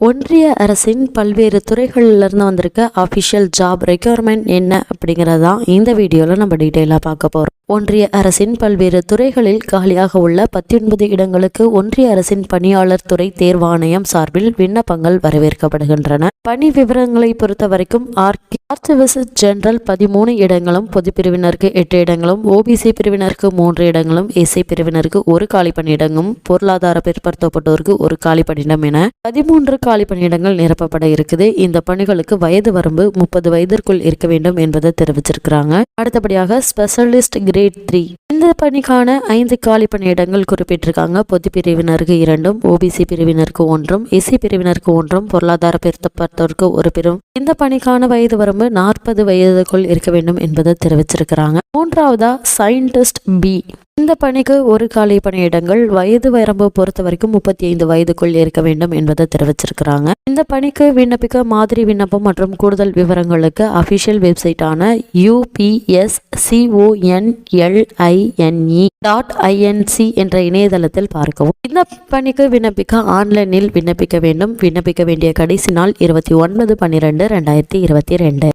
ஒன்றிய அரசின் பல்வேறு துறைகளிலிருந்து வந்திருக்க அஃபிஷியல் ஜாப் ரெக்யர்மெண்ட் என்ன அப்படிங்கிறது தான் இந்த வீடியோவில் நம்ம டீட்டெயிலாக பார்க்க போகிறோம் ஒன்றிய அரசின் பல்வேறு துறைகளில் காலியாக உள்ள பத்தொன்பது இடங்களுக்கு ஒன்றிய அரசின் பணியாளர் துறை தேர்வாணையம் சார்பில் விண்ணப்பங்கள் வரவேற்கப்படுகின்றன. பணி விவரங்களை பொறுத்த வரைக்கும் ஆர்ச்சிவிசிட் ஜெனரல் பதிமூணு இடங்களும் பொது பிரிவினருக்கு எட்டு இடங்களும் ஓபிசி பிரிவினருக்கு மூன்று இடங்களும் எஸ்சி பிரிவினருக்கு ஒரு காலி பொருளாதார பிற்படுத்தப்பட்டோருக்கு ஒரு காலி பணியிடம் என பதிமூன்று காலி பணியிடங்கள் நிரப்பப்பட இருக்குது. இந்த பணிகளுக்கு வயது வரம்பு முப்பது வயதிற்குள் இருக்க வேண்டும் என்பதை தெரிவிச்சிருக்கிறாங்க. அடுத்தபடியாக ஸ்பெஷலிஸ்ட் கிரேட் த்ரீ. இந்த பணிக்கான ஐந்து காலி பணியிடங்கள் குறிப்பிட்டிருக்காங்க. பொது பிரிவினருக்கு இரண்டும் ஓபிசி பிரிவினருக்கு ஒன்றும் எஸ்சி பிரிவினருக்கு ஒன்றும் பொருளாதார பிற்படுத்தப்பட்டோருக்கு ஒரு பெரும் இந்த பணிக்கான வயது வரம்பு வரம்பு நாற்பது வயதுக்குள் இருக்க வேண்டும் என்பதை தெரிவிச்சிருக்கிறாங்க. மூன்றாவதா சயின்டிஸ்ட் பி இந்த பணிக்கு ஒரு காலி பணியிடங்கள் வயது வரம்பு பொறுத்த வரைக்கும் முப்பத்தி ஐந்து வயதுக்குள் இருக்க வேண்டும் என்பதை தெரிவிச்சிருக்கிறாங்க. இந்த பணிக்கு விண்ணப்பிக்க மாதிரி விண்ணப்பம் மற்றும் கூடுதல் விவரங்களுக்கு அபிஷியல் வெப்சைட்டான யூபிஎஸ் சிஓஎன்எல்ஐஎன்இ டாட் ஐஎன்சி என்ற இணையதளத்தில் பார்க்கவும். இந்த பணிக்கு விண்ணப்பிக்க ஆன்லைனில் விண்ணப்பிக்க வேண்டும். விண்ணப்பிக்க வேண்டிய கடைசி நாள் இருபத்தி ஒன்பது பன்னிரெண்டு ரெண்டாயிரத்தி இருபத்தி ரெண்டு.